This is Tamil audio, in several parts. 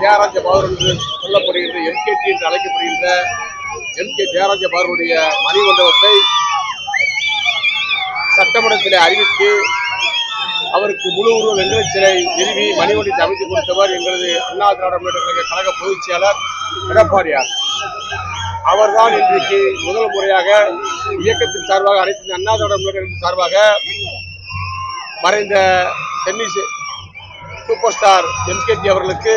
ஜெயராஜ பவர் என்று சொல்லப்படுகின்ற எம்கேஜி என்று அழைக்கப்படுகின்ற எம் கே தியாகராஜ பவருடைய மணிமண்டபத்தை சட்டமன்றத்தில் அறிவித்து அவருக்கு முழு உருவ வெங்கல சிலை நிறுவி மணிமண்டலத்தை அமைத்து கொடுத்தவர் எங்களது அண்ணா திராவிட முன்னேற்ற கழக பொதுச் செயலர் எடப்பாடியார். அவர்தான் இன்றைக்கு முதல் முறையாக இயக்கத்தின் சார்பாக அனைத்து அண்ணா திராவிட முன்னேற்ற சார்பாக மறைந்த டென்னிஸ் சூப்பர் ஸ்டார் எம்கேஜி அவர்களுக்கு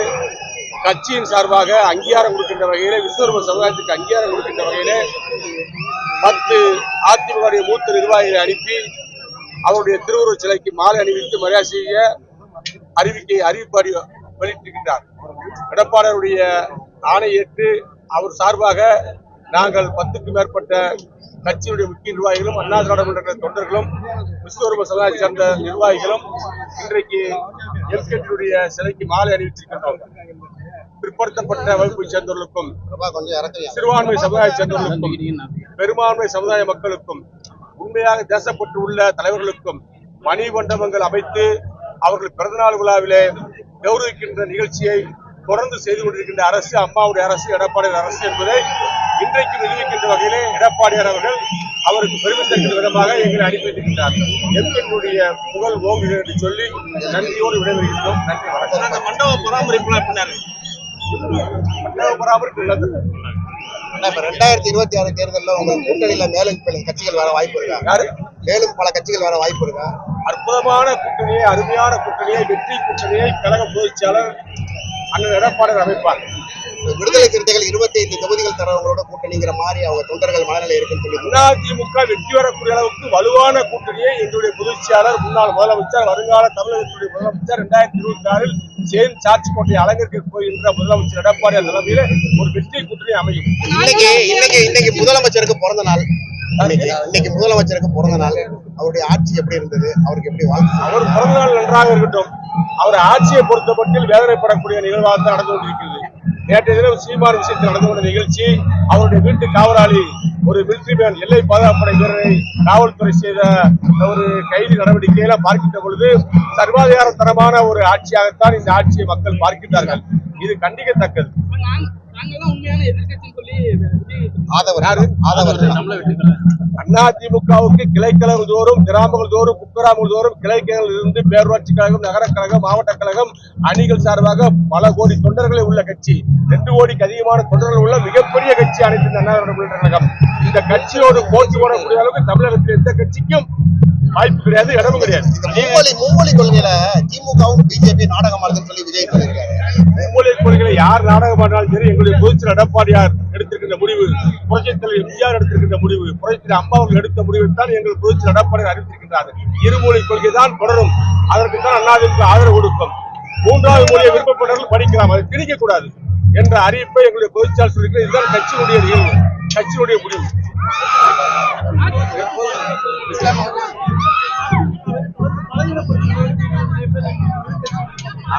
கட்சியின் சார்பாக அங்கீகாரம் கொடுக்கின்ற வகையிலே விஸ்வரூப சமுதாயத்துக்கு அங்கீகாரம் கொடுக்கின்ற வகையிலே பத்து அதிமுக மூத்த நிர்வாகிகளை அனுப்பி அவருடைய திருவுருவச் சிலைக்கு மாலை அணிவித்து மரியாதை செய்ய அறிவிக்கை அறிவிப்பு அறி வெளியிட்டிருக்கின்றார் எடப்பாளருடைய ஆணையேற்று அவர் சார்பாக நாங்கள் பத்துக்கும் மேற்பட்ட கட்சியுடைய முக்கிய நிர்வாகிகளும் அண்ணா நாடாளுமன்ற தொண்டர்களும் விஸ்வரூப சமுதாயத்தை சேர்ந்த நிர்வாகிகளும் இன்றைக்கு எல்கேட்டியுடைய சிலைக்கு மாலை அணிவித்திருக்கின்றோம். பிற்படுத்தப்பட்ட வகுப்பை சேர்ந்தவர்களுக்கும் சிறுபான்மை சமுதாய சேர்ந்தவர்களுக்கும் பெரும்பான்மை சமுதாய மக்களுக்கும் உண்மையாக தேசப்பட்டு உள்ள தலைவர்களுக்கும் மணி மண்டபங்கள் அமைத்து அவர்கள் பிறந்தநாள் விழாவிலே கௌரவிக்கின்ற நிகழ்ச்சியை தொடர்ந்து செய்து கொண்டிருக்கின்ற அரசு அம்மாவுடைய அரசு எடப்பாடியார் அரசு என்பதை இன்றைக்கு நிரூபிக்கின்ற வகையிலே எடப்பாடியார் அவர்கள் அவருக்கு பெருமை சேர்க்கின்ற விதமாக எங்களை அனுப்பி வைத்திருக்கின்றார் எங்களுடைய புகழ் ஓங்குகிறது என்று சொல்லி நன்றியோடு விடைபெறுகின்றோம். நன்றி வணக்கம். மண்டப பராமரிப்பு இப்ப ரெண்டாயிரத்தி இருபத்தி ஆறு தேர்தல்ல உங்க கூட்டணியில மேலும் கட்சிகள் வர வாய்ப்பு இருக்கா? யாரு? மேலும் பல கட்சிகள் வர வாய்ப்பு இருக்கா? அற்புதமான கூட்டணியை அருமையான கூட்டணியை வெற்றி கூட்டணியை கழக பொதுச்செயலர் அண்ணன் எடப்பாடியார் அமைப்பார். விடுதலை சிறுத்தைகள் இருபத்தி ஐந்து தொகுதிகள் தரவங்களோட கூட்டணிங்கிற மாதிரி அவங்க தொண்டர்கள் மனநிலை இருக்குன்னு சொல்லி அதிமுக வெற்றி பெறக்கூடிய அளவுக்கு வலுவான கூட்டணியை எங்களுடைய பொதுச்செயலர் முன்னாள் முதலமைச்சர் வருங்கால தமிழகத்துடைய முதலமைச்சர் இரண்டாயிரத்தி இருபத்தி ஆறில் சேன் சார்ஜ் கோட்டை அலங்கரிக்க போகின்ற முதலமைச்சர் எடப்பாடியார் தலைமையில ஒரு வெற்றி கூட்டணி அமையும். இன்னைக்கு இன்னைக்கு இன்னைக்கு முதலமைச்சருக்கு பிறந்த நாள். இன்னைக்கு முதலமைச்சருக்கு பிறந்த நாள். அவருடைய ஆட்சி எப்படி இருந்தது? அவருக்கு எப்படி வாழ்த்து அவர் பிறந்தநாள் நன்றாக இருக்கட்டும். அவர் ஆட்சியை பொறுத்தமட்டில் வேதனைப்படக்கூடிய நிகழ்வாக நடந்து கொண்டிருக்கிறது. நேற்றைய தினம் சீமான் விஷயத்தில் நடந்து கொண்ட நிகழ்ச்சி அவருடைய வீட்டு காவலாளி ஒரு மிலிட்ரி மேன் எல்லை பாதுகாப்பு வீரரை காவல்துறை செய்த ஒரு கைது நடவடிக்கையில பார்க்கின்ற பொழுது சர்வாதிகாரத்தனமான ஒரு ஆட்சியாகத்தான் இந்த ஆட்சியை மக்கள் பார்க்கின்றார்கள். இது கண்டிக்கத்தக்கது. அதிமுகவுக்கு கிளைக்கழகம் தோறும் கிராமங்கள் தோறும் குக்கிராமங்கள் தோறும் கிளைக்கழகம் இருந்து பேரூராட்சி கழகம் நகர கழகம் மாவட்ட கழகம் அணிகள் சார்பாக பல கோடி தொண்டர்களை உள்ள கட்சி ரெண்டு கோடிக்கு அதிகமான தொண்டர்கள் உள்ள மிகப்பெரிய கட்சி அனைத்து அண்ணா கழகம். இந்த கட்சியோடு போட்டி போடக்கூடிய அளவுக்கு தமிழகத்தில் எந்த கட்சிக்கும் வாய்ப்பு கிடையாது இடமும் கிடையாது. மும்மொழி மும்மொழி கொள்கையில திமுகவும் பிஜேபி நாடகமானதுன்னு சொல்லி விஜய் மும்மொழி கொள்கைகளை யார் நாடகம் ஆனாலும் சரி எங்களுடைய பொதுச்செயலர் எடப்பாடியார் எடுத்திருக்கின்ற முடிவு புரட்சித் தலைவர் எம்ஜிஆர் எடுத்திருக்கின்ற முடிவு புரட்சித் அம்மா அவர்கள் எடுத்த முடிவை தான் எங்கள் பொதுச்செயலர் எடப்பாடியார் அறிவித்திருக்கின்றார். இருமொழி கொள்கை தான் தொடரும். அதற்கு தான் அண்ணாவிற்கு ஆதரவு கொடுக்கும். மூன்றாவது மொழியை விருப்பப்பட்டவர்கள் படிக்கலாம் அதை திணிக்க கூடாது என்ற அறிவிப்பை எங்களுடைய பொதுச்செயலர் சொல்லியிருக்கிறது இதுதான் கட்சியினுடைய நிகழ்வு. கட்சியினுடைய முடிவு.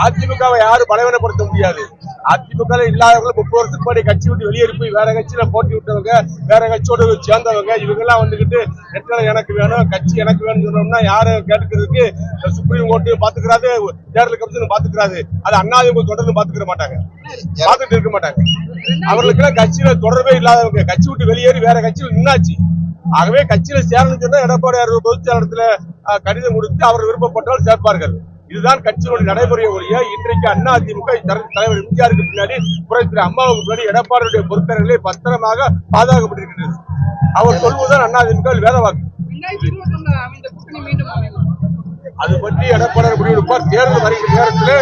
அதிமுகவை யாரும் பலவீனப்படுத்த முடியாது அதிமுக இல்லாதவர்கள் முப்பது வருஷத்துக்கு முன்னாடி கட்சி விட்டு வெளியேறி போய் வேற கட்சியில போட்டி விட்டவங்க வேற கட்சியோட சேர்ந்தவங்க இவங்கெல்லாம் வந்துகிட்டு ரெட்டலை எனக்கு வேணும் கட்சி எனக்கு வேணும்னு சொன்னோம்னா யாரும் கேட்டுக்கிறதுக்கு சுப்ரீம் கோர்ட்டு பாத்துக்கிறாரு தேர்தல் கமிஷன் பாத்துக்கிறாரு அது அண்ணாதிமுக தொடர்ந்து பாத்துக்கிற மாட்டாங்க. பாத்துட்டு இருக்க மாட்டாங்க. அவர்களுக்கு எல்லாம் கட்சியில தொடர்பே இல்லாதவங்க. கட்சி விட்டு வெளியேறி வேற கட்சியில் நின்னாச்சு. ஆகவே கட்சியில சேரணும்னு சொன்னா எடப்பாடியார் பொதுச்செயலரத்துல அஹ், கடிதம் கொடுத்து அவர் விருப்பப்பட்டால் சேர்ப்பார்கள். இதுதான் கட்சியினுடைய நடைமுறை ஒழிய இன்றைக்கு அண்ணா அதிமுக தலைவர் எம்ஜிஆருக்கு பின்னாடி புரட்சி அம்மாவுக்கு பின்னாடி எடப்பாடியுடைய பொறுத்தவர்களே பத்திரமாக பாதுகாக்கப்பட்டிருக்கின்றது அவர் சொல்வதுதான் அண்ணா அதிமுக வேதவாக்கு அது பற்றி எடப்பாடியார் முடிவெடுப்பார். தேர்தல் வருகிற நேரத்தில்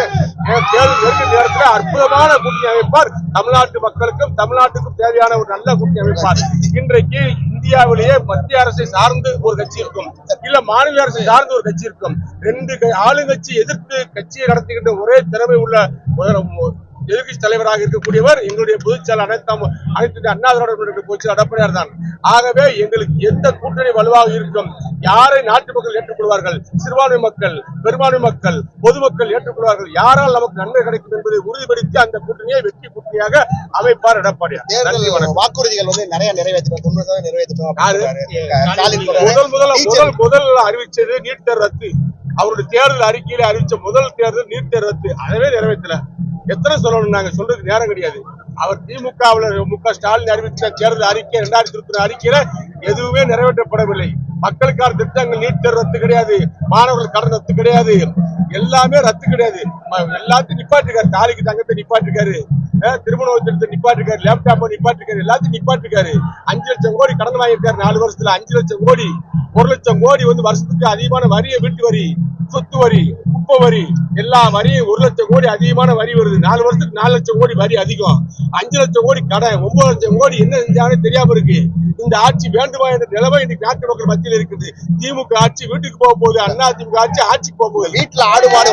தேர்தல் வருகிற நேரத்தில் அற்புதமான கூட்டணி அமைப்பார். தமிழ்நாட்டு மக்களுக்கும் தமிழ்நாட்டுக்கும் தேவையான ஒரு நல்ல கூட்டணி அமைப்பார். இன்றைக்கு இந்தியாவிலேயே மத்திய அரசை சார்ந்து ஒரு கட்சி இருக்கும். இல்ல மாநில அரசை சார்ந்து ஒரு கட்சி இருக்கும். ரெண்டு க- ஆளுங்கட்சி எதிர்த்து கட்சியை நடத்துகின்ற ஒரே திறமை உள்ள எதிர்கட்சி தலைவராக இருக்கக்கூடியவர் எங்களுடைய பொதுச்செயலர் அனைத்து அனைத்து இந்திய அண்ணா திராவிட பொதுச்செயலர் எடப்பாடியார் தான். ஆகவே எங்களுக்கு எந்த கூட்டணி வலுவாக இருக்கும் யாரை நாட்டு மக்கள் ஏற்றுக்கொள்வார்கள் சிறுபான்மை மக்கள் பெரும்பான்மை மக்கள் பொதுமக்கள் ஏற்றுக்கொள்வார்கள் யாரால் நமக்கு நன்மை கிடைக்கும் என்பதை உறுதிப்படுத்தி அந்த கூட்டணியை வெற்றி கூட்டணியாக அமைப்பார் எடப்பாடியார் வாக்குறுதிகள் வந்து நிறைய சொல்றாரு. முதல் டீச்சர் முதல் முதல் அறிவிச்சது நீட் தேர்வு ரத்து. அவருடைய தேர்தல் அறிக்கையில அறிவிச்ச முதல் தேர்தல் நீட் தேர்வு ரத்து. அதவே நிறைவேற்றல. எத்தனை சொல்லணும்? நாங்க சொல்றதுக்கு நேரம் கிடையாது. அவர் திமுகவில் மு க ஸ்டாலின் அறிவித்த தேர்தல் அறிக்கை இரண்டாயிரத்தி இருபத்தி அறிக்கையில எதுவுமே நிறைவேற்றப்படவில்லை. மக்களுக்கான திட்டங்கள் நீட் தேர்வு ரத்து கிடையாது. மாணவர்கள் கடன் ரத்து கிடையாது. எல்லாமே ரத்து கிடையாது. எல்லாத்தையும் நிப்பாட்டிருக்காரு. தாலிக்கு தங்கத்தை நிப்பாட்டிருக்காரு. திருமண திட்டத்தை நிப்பாட்டிருக்காரு. லேப்டாப்பை நிப்பாட்டிருக்காரு. எல்லாத்தையும் நிப்பாட்டிருக்காரு. அஞ்சு லட்சம் கோடி கடன் வாங்கியிருக்காரு. நாலு வருஷத்துல அஞ்சு லட்சம் கோடி ஒரு லட்சம் கோடி வந்து வருஷத்துக்கு அதிகமான வரியை வீட்டு வரி. சொத்து வரி குப்பை வரி எல்லா வரியும் ஒரு லட்சம் கோடி அதிகமான வரி வருது. நாலு வருஷத்துக்கு நாலு லட்சம் கோடி வரி அதிகம். அஞ்சு லட்சம் கோடி கடை ஒன்பது லட்சம் கோடி என்ன செஞ்சாலும் தெரியாம இருக்கு. இந்த ஆட்சி வேண்டுமா என்ற நிலைமை இன்னைக்கு நாட்டு மக்கள் மத்தியில் இருக்குது. திமுக ஆட்சி வீட்டுக்கு போக போகுது அண்ணா திமுக ஆட்சி ஆட்சிக்கு போக போகுது. வீட்டுல ஆடு மாடு